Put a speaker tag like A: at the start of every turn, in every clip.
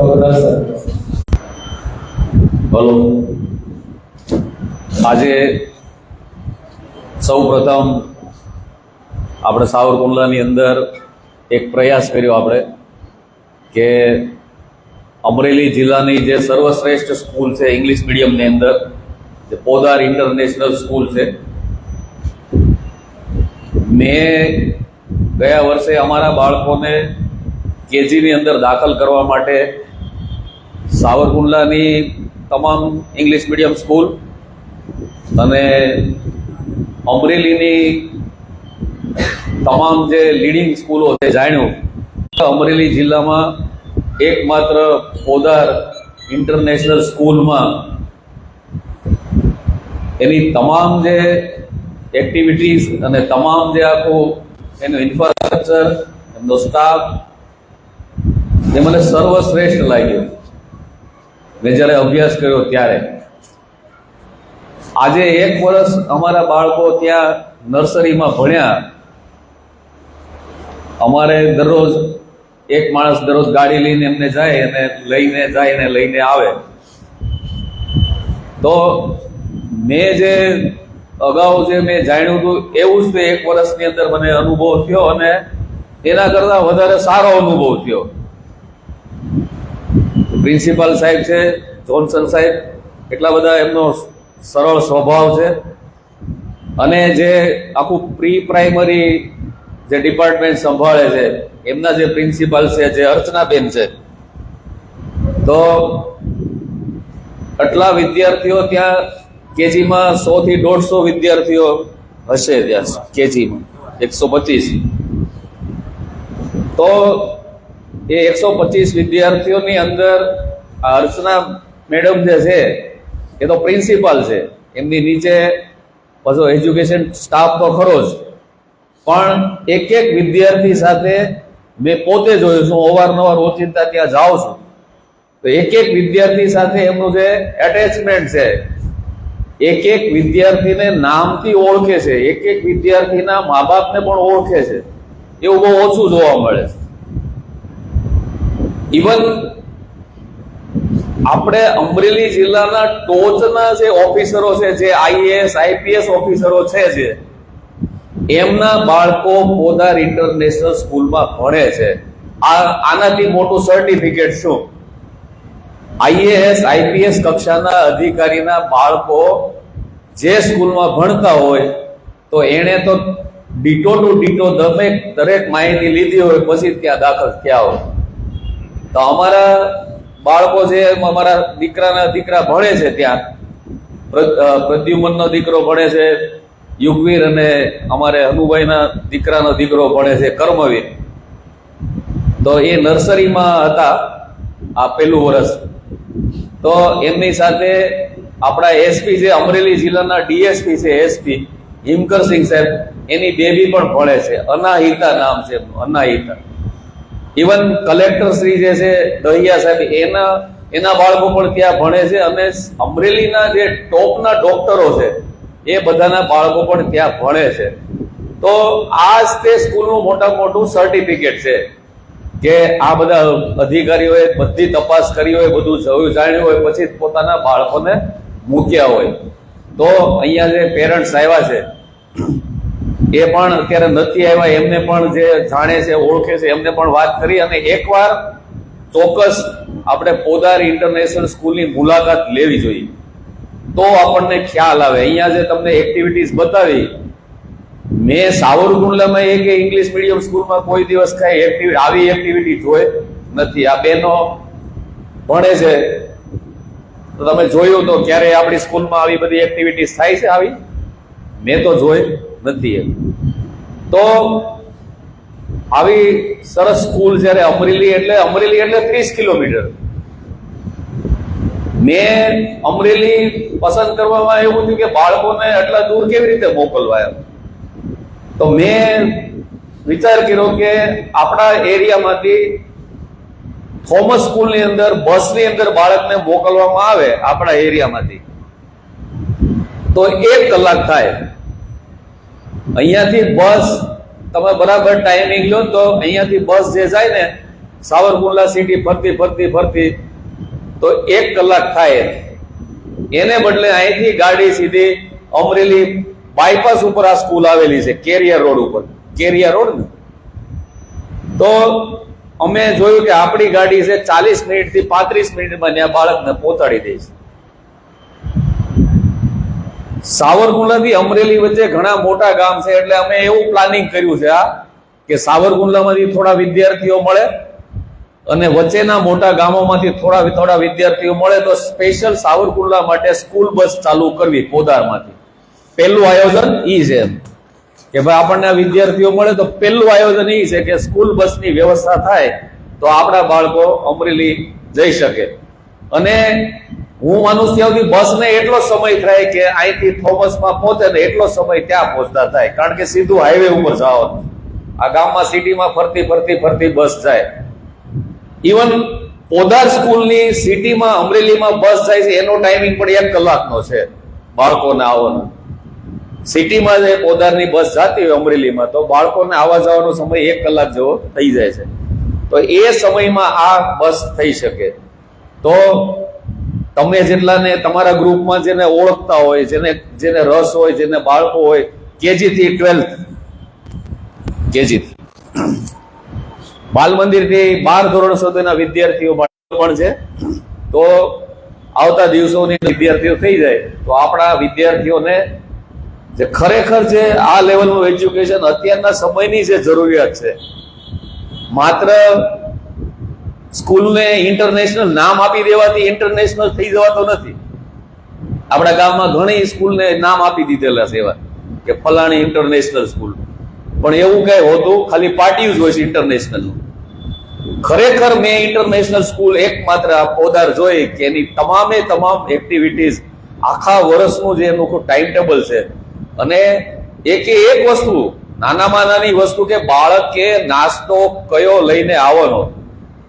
A: Hello આજે સૌ પ્રથમ આપણે સાવરકુંડલાની અંદર એક પ્રયાસ કર્યો આપણે કે અમરેલી જિલ્લાની જે સર્વશ્રેષ્ઠ સ્કૂલ છે ઇંગ્લિશ મીડિયમની અંદર, જે પોદાર ઇન્ટરનેશનલ સ્કૂલ છે, મેં ગયા વર્ષે અમારા બાળકોને કેજીની અંદર દાખલ કરવા માટે સાવરકુંડલાની તમામ ઇંગ્લિશ મીડિયમ સ્કૂલ અને અમરેલીની તમામ જે લીડિંગ સ્કૂલો છે, જાણ્યું અમરેલી જિલ્લામાં એકમાત્ર પોદાર ઇન્ટરનેશનલ સ્કૂલમાં એની તમામ જે એક્ટિવિટીઝ અને તમામ જે આખું એનું ઇન્ફ્રાસ્ટ્રક્ચર એમનો સ્ટાફ એ મને સર્વશ્રેષ્ઠ લાગ્યો. મેં જ્યારે અભ્યાસ કર્યો ત્યારે, આજે એક વર્ષ અમારા બાળકો ત્યાં નર્સરીમાં ભણ્યા. અમારે દરરોજ એક માણસ દરરોજ ગાડી લઈને એમને જાય અને લઈને જાય ને લઈને આવે. તો મેં જે અગાઉ જે મેં જાણ્યું હતું, એવું જ તે એક વર્ષની અંદર મને અનુભવ થયો અને એના કરતાં વધારે સારો અનુભવ થયો. પ્રિન્સિપાલ સાહેબ છે, જોન્સન સાહેબ, એટલા બધા એમનો સરળ સ્વભાવ છે. અને જે આખું પ્રી પ્રાઇમરી જે ડિપાર્ટમેન્ટ સંભાળે છે, એમના જે પ્રિન્સિપાલ છે, જે અર્ચનાબેન છે. તો આટલા વિદ્યાર્થીઓ ત્યાં કેજીમાં સો થી દોઢસો વિદ્યાર્થીઓ હશે ત્યાં કેજીમાં, એકસો પચીસ. તો એ એકસો પચીસ વિદ્યાર્થીઓની અંદર આ અર્ચના મેડમ જે છે, એ તો પ્રિન્સિપાલ છે. એમની નીચે પાછો એજ્યુકેશન સ્ટાફ તો ખરો જ. પણ એક એક વિદ્યાર્થી સાથે મેં પોતે જોયું છું અવારનવાર ઓચિંતા ત્યાં જાઉં છું. તો એક એક વિદ્યાર્થી સાથે એમનું જે એટેચમેન્ટ છે એક એક વિદ્યાર્થીને નામથી ઓળખે છે એક એક વિદ્યાર્થીના મા બાપને પણ ઓળખે છે. એવું બહુ ઓછું જોવા મળે છે. ઇવન આપણે અમરેલી જિલ્લાના ટોચના જે ઓફિસરો છે, જે આઈએએસ આઈપીએસ ઓફિસરો છે જે, એમના બાળકો પોદાર ઇન્ટરનેશનલ સ્કૂલમાં ભણે છે. આ, આનાથી મોટું સર્ટિફિકેટ શું? આઈએએસ આઈપીએસ કક્ષાના અધિકારીના બાળકો જે સ્કૂલમાં ભણતા હોય, તો એણે તો ડીટો ટુ ડીટો દરેક દરેક માહિતી લીધી હોય, પછી ત્યાં દાખલ થયા હોય. તો અમારા બાળકો જે અમારા દીકરાના દીકરા ભણે છે ત્યાં પ્રદ્યુમનનો દીકરો ભણે છે, યુગવીર અને અમારે હનુભાઈના દીકરાનો દીકરો ભણે છે, કર્મવીર. તો એ નર્સરીમાં હતા આ પહેલું વર્ષ. તો એમની સાથે આપણા એસપી જે અમરેલી જિલ્લાના ડીએસપી છે, એસપી હિમકરસિંહ સાહેબ, એની બેબી પણ ભણે છે. અનાહિતા નામ છે અનાહિતા. ઇવન કલેક્ટર શ્રી જે છે, દહિયા સાહેબ, એના એના બાળકો પણ ત્યાં ભણે છે અને અમરેલીના જે ટોપના ડોક્ટરો છે, એ બધાના બાળકો પણ ત્યાં ભણે છે. તો આ જ તે સ્કૂલનું મોટા મોટું સર્ટિફિકેટ છે કે આ બધા અધિકારીઓએ બધી તપાસ કરી હોય, બધું જોયું, જાણ્યું હોય, પછી પોતાના બાળકોને મૂક્યા હોય. તો અહીંયા જે પેરેન્ટ્સ આવ્યા છે એ પણ અત્યારે નથી આવ્યા, એમને પણ જે જાણે છે, ઓળખે છે, એમને પણ વાત કરી અને એકવાર ચોક્કસ આપણે પોદાર ઇન્ટરનેશનલ સ્કૂલની મુલાકાત લેવી જોઈએ. તો આપણને ખ્યાલ આવે. અહીંયા જે તમને એક્ટિવિટીઝ બતાવી, મેં સાવરકુંડલામાં એક ઇંગ્લિશ મીડિયમ સ્કૂલમાં કોઈ દિવસ કાંઈ એક્ટિવિટી આવી એક્ટિવિટી જોઈ નથી. આ બેનો ભણે છે. તો તમે જોયું તો ક્યારે આપણી સ્કૂલમાં આવી બધી એક્ટિવિટીઝ થાય છે આવી? મેં તો જોઈ. નથી એમ. તો આવી સરસ સ્કૂલ જ્યારે અમરેલી એટલે અમરેલી એટલે ત્રીસ કિલોમીટર. મેં અમરેલી પસંદ કરવામાં એવું થયું કે બાળકોને આટલા દૂર કેવી રીતે મોકલવા તો મેં વિચાર કર્યો કે આપણા એરિયામાંથી થોમસ સ્કૂલની અંદર, બસની અંદર બાળકને મોકલવામાં આવે આપણા એરિયામાંથી. તો એક કલાક થાય. અહીંયાથી બસ, તમે બરાબર ટાઈમિંગ લો તો અહીંયાથી બસ જે જાય ને, સાવરકુંડલા સિટી ફરતી ફરતી ફરતી, તો એક કલાક થાય. એને બદલે અહીંથી ગાડી સીધી અમરેલી બાયપાસ ઉપર આ સ્કૂલ આવેલી છે, કેરિયર રોડ ઉપર. કેરિયર રોડ ને? તો અમે જોયું કે આપણી ગાડી છે ચાલીસ મિનિટથી પાંત્રીસ મિનિટમાં ત્યાં બાળકને પહોંચાડી દે છે. સાવરકુંડલાથી અમરેલી વચ્ચે ઘણા મોટા ગામ છે એટલે અમે એવું પ્લાનિંગ કર્યું છે આ કે સાવરકુંડલામાંથી થોડા વિદ્યાર્થીઓ મળે અને વચ્ચેના મોટા ગામોમાંથી થોડા થોડા વિદ્યાર્થીઓ મળે તો સ્પેશિયલ સાવરકુંડલા માટે સ્કૂલ બસ ચાલુ કરવી પોદારમાંથી. પહેલું આયોજન ઈ છે કે ભાઈ આપણને વિદ્યાર્થીઓ મળે તો પહેલું આયોજન ઈ છે કે સ્કૂલ બસની વ્યવસ્થા થાય તો આપણા બાળકો અમરેલી જઈ શકે. અને હું માનું છું ત્યાં સુધી બસને એટલો સમય થાય કે અહીંથી થોમસમાં પહોંચે ને એટલો સમય ત્યાં પહોંચતા થાય. કારણ કે સીધું હાઈવે ઉપર જવાનું આ ગામમાં સિટીમાં ફરતી ફરતી ફરતી બસ જાય. ઇવન પોદાર સ્કૂલની સિટીમાં અમરેલીમાં બસ જાય છે, એનો ટાઈમિંગ પણ એક કલાકનો છે. બાળકોને આવવાનો. સિટીમાં જે પોદારની બસ જતી હોય અમરેલીમાં, તો બાળકોને આવવા જવાનો સમય એક કલાક જેવો થઈ જાય છે. તો એ સમયમાં આ બસ થઈ શકે. તો તમે જેટલાને તમારા ગ્રુપમાં જેને ઓળખતા હોય, જેને જેને રસ હોય, જેને બાળકો હોય કેજી થી ટ્વેલ્થ? કેજી બાલ મંદિરથી બાર ધોરણ સુધીના વિદ્યાર્થીઓ પણ છે. તો આવતા દિવસોની વિદ્યાર્થીઓ થઈ જાય. તો આપણા વિદ્યાર્થીઓને જે ખરેખર જે આ લેવલનું એજ્યુકેશન અત્યારના સમયની જે જરૂરિયાત છે, માત્ર સ્કૂલને ઇન્ટરનેશનલ નામ આપી દેવાથી ઇન્ટરનેશનલ થઈ જવાતો નથી. આપણા ગામમાં ઘણી સ્કૂલને નામ આપી દીધેલા છે એવા, કે ફલાણી ઇન્ટરનેશનલ સ્કૂલ. પણ એવું કઈ હોતું, ખાલી પાર્ટી જ હોય છે ઇન્ટરનેશનલ ખરેખર મેં ઇન્ટરનેશનલ સ્કૂલ એકમાત્ર પોદાર જોઈ કે એની તમામે તમામ એક્ટિવિટીઝ આખા વર્ષનું જે એનું ટાઈમ ટેબલ છે. અને એકે એક વસ્તુ, નાનામાં નાની વસ્તુ કે બાળકે નાસ્તો કયો લઈને આવવાનો.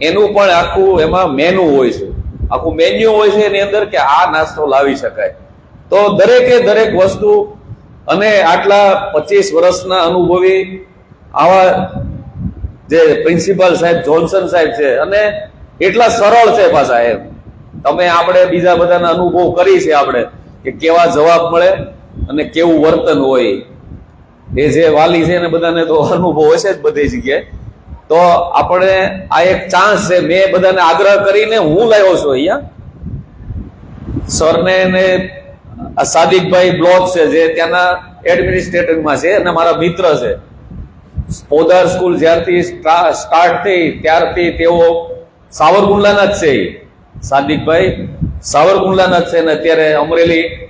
A: એનું પણ આખું એમાં મેનુ હોય છે. આખું મેન્યુ હોય છે એની અંદર કે આ નાસ્તો લાવી શકાય. તો દરેકે દરેક વસ્તુ અને આટલા પચીસ વર્ષના અનુભવી આવા જે પ્રિન્સિપાલ સાહેબ જોન્સન સાહેબ છે અને એટલા સરળ છે પાછા એમ. તમે આપણે બીજા બધાના અનુભવ કરી છે આપણે કે કેવા જવાબ મળે અને કેવું વર્તન હોય. એ જે વાલી છે એને બધાને તો અનુભવ હશે જ બધી જગ્યાએ. તો આપણે આ એક ચાન્સ છે. મેં બધાને આગ્રહ કરીને હું લાવ્યો છું અહીંયા. સરને ને સાદિકભાઈ બ્લોક છે જે ત્યાંના એડમિનિસ્ટ્રેટરમાં છે અને મારા મિત્ર છે. પોદાર સ્કૂલ જ્યારથી સ્ટા- સ્ટાર્ટ થઈ ત્યારથી તેઓ સાવરકુંડલાના જ છે સાદિકભાઈ સાવરકુંડલાના જ છે ને અત્યારે અમરેલી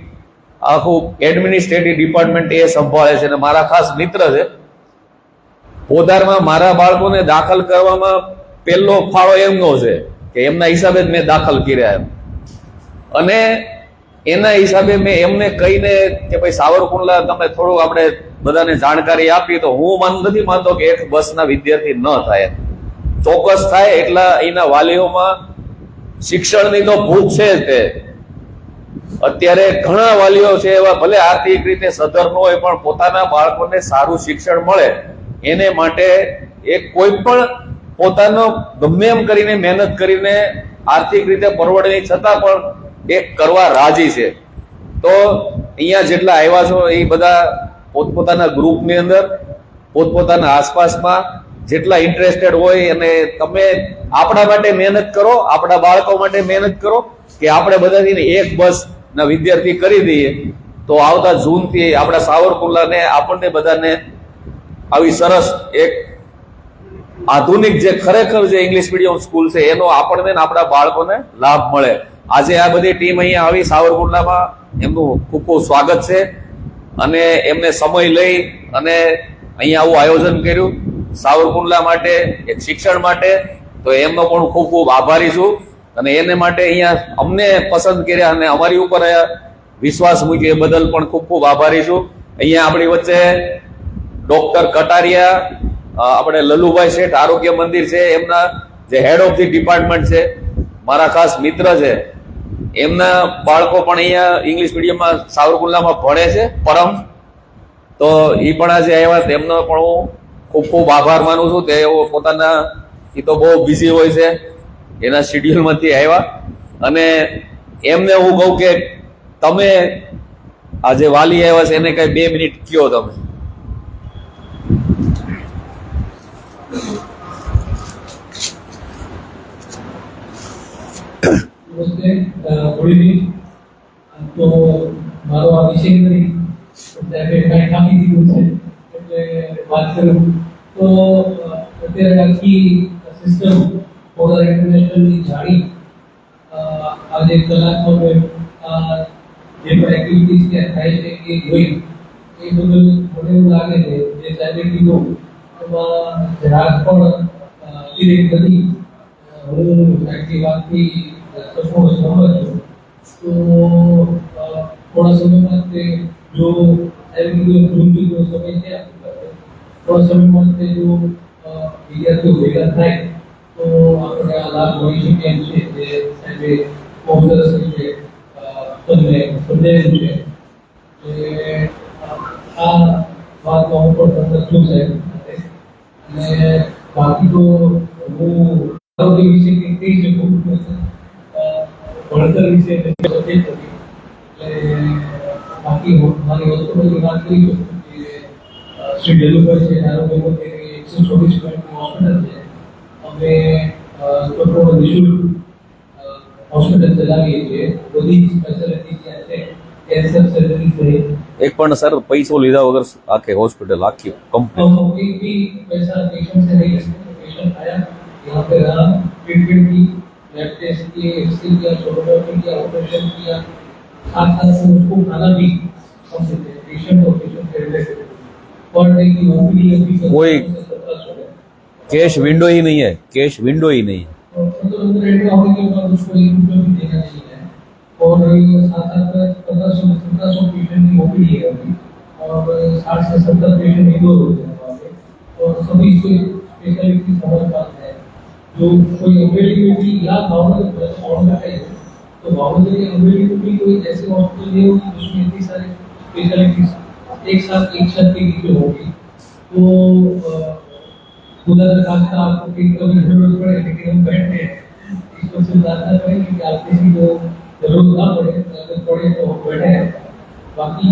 A: આખું એડમિનિસ્ટ્રેટિવ ડિપાર્ટમેન્ટ એ સંભાળે છે અને મારા ખાસ મિત્ર છે. પોદારમાં મારા બાળકોને દાખલ કરવામાં પહેલો ફાળો એમનો છે કે એમના હિસાબે જ મેં દાખલ કર્યા એમ. અને એના હિસાબે મેં એમને કહીને કે ભાઈ સાવરકુંડલા તમે થોડું આપણે બધાને જાણકારી આપી તો હું મન, નથી માનતો કે એક બસના વિદ્યાર્થી ન થાય. ચોક્કસ થાય એટલા અહીંના વાલીઓમાં શિક્ષણની તો ભૂખ છે જ તે. અત્યારે ઘણા વાલીઓ છે એવા ભલે આર્થિક રીતે સધર ન હોય પણ પોતાના બાળકોને સારું શિક્ષણ મળે એને માટે એ કોઈ પણ પોતાનો ગમે એમ કરીને મહેનત કરીને આર્થિક રીતે પરવડે છતાં પણ એ કરવા રાજી છે. તો અહીંયા જેટલા આવ્યા છો, એ બધા પોતપોતાના ગ્રુપની અંદર, પોતપોતાના આસપાસમાં જેટલા ઇન્ટરેસ્ટેડ હોય અને તમે આપણા માટે મહેનત કરો, આપણા બાળકો માટે મહેનત કરો કે આપણે બધાથી એક બસ ના વિદ્યાર્થી કરી દઈએ. તો આવતા જૂનથી આપણા સાવરકુંડલાને, આપણને બધાને આવી સરસ એક આધુનિક જે ખરેખર જે ઇંગ્લિશ મીડિયમ સ્કૂલ છે, એનો આપણને આપણા બાળકોને લાભ મળે. આજે આ બધી ટીમ અહીંયા આવી સાવરકુંડલામાં એમનું ખૂબ ખૂબ સ્વાગત છે. અને એમને સમય લઈ અને અહીંયા આવું આયોજન કર્યું. સાવરકુંડલા માટે, એક શિક્ષણ માટે, તો એમનો પણ ખૂબ ખૂબ આભારી છું. અને એને માટે અહીંયા અમને પસંદ કર્યા અને અમારી ઉપર વિશ્વાસ મૂક્યો. એ બદલ પણ ખૂબ ખૂબ આભારી છું. અહીંયા આપણી વચ્ચે ડોક્ટર કટારિયા આપણે લલુભાઈ શેઠ આરોગ્ય મંદિર છે, એમના જે હેડ ઓફ ધી ડિપાર્ટમેન્ટ છે, મારા ખાસ મિત્ર છે, એમના બાળકો પણ અહીંયા ઇંગ્લિશ મીડિયમમાં સાવરકુંડલામાં ભણે છે, પરમ. તો એ પણ આજે આવ્યા, તેમનો પણ હું ખૂબ ખૂબ આભાર માનું છું તેઓ પોતાના એ તો બહુ બિઝી હોય છે, એના શેડ્યુલમાંથી આવ્યા. અને એમને હું કહું કે તમે આજે વાલી આવ્યા છે, એને કઈ બે મિનિટ કયો તમે?
B: નમસ્તે અ, ગુડ ઇવનિંગ તો મારો આ વિષય નથી સાહેબે કાંઈ કાપી દીધું છે એટલે વાત કરું તો અ, અત્યારે આખી સિસ્ટમ પોલર ઇન્ટરનેશનલની જાણી અ, આજે કલાત્મક અ, જે પણ એક્ટિવિટીઝ ત્યાં થાય છે એ જોઈ એ બદલ મને એવું લાગે છે જે સાહેબે કીધું એમાં જરાક પણ ઇરેક્ટ નથી હું સાહેબની વાતથી સંપૂર્ણ સહમત છું તો અ, થોડા સમયમાં તે જો સાહેબે કીધું જૂન સુધીનો સમય છે આપણી પાસે. થોડા સમયમાં તે જો અ, વિદ્યાર્થીઓ ભેગા થાય તો આપણે આ લાભ મળી શકે એમ છે જે સાહેબે બહુ સરસ રીતે અ, તમને સમજાવ્યું છે એટલે આ વાતમાં હું પણ સંતોષ છું સાહેબ સાથે. અને બાકી તો હું આરોગ્ય વિશે કંઈક કહી શકું કરવી છે એટલે બાકી મારી હોસ્પિટલની વાત કરી તો શ્રી ડેલુભાઈ છે આરોગ્ય એકસો ચોવીસ પોઈન્ટનું હોસ્પિટલ છે અમે સંપૂર્ણ નિઃશુલ્ક હોસ્પિટલ ચલાવીએ છીએ બધી સ્પેશિયાલિટી ત્યાં છે કેન્સર સર્જરી છે
A: એક પણ સર, પૈસો લીધા વગર આખે હોસ્પિટલ આખી
B: કંપની પૈસા પેશન્ટ સે પેશન્ટ આયા યહાં પે રહા ટ્રીટમેન્ટ की ब्लड टेस्ट किए एक्सरे किया सोनोग्राफी किया ऑपरेशन किया साथ साथ में उसको खाना भी देते हैं पेशेंट और पेशेंट के रिलेटेड पर डे की ओपीडी
A: कोई- कैश विंडो ही नहीं है कैश विंडो ही नहीं है।
B: मतलब के है और साथ साथ पंद्रह सौ सत्रह सौ पेशेंट की ओपीडी है अभी। और साठ से सत्तर पेशेंट इंडोर होते हैं वहाँ पे। और सभी हमारे पास है। जो कोई अवेलेबिलिटी या भावना भावना है तो भावना की अवेलेबिलिटी कोई ऐसे हॉस्पिटल नहीं होगी जिसमें इतनी सारी स्पेशलिटीज एक साथ एक छत के नीचे होगी। तो खुदा न आपको कहीं कभी ज़रूरत पड़े, लेकिन हम बैठे हैं। इसको से प्रार्थना करें कि आप किसी को ज़रूरत ना पड़े, अगर पड़े तो बैठे हैं। बाकी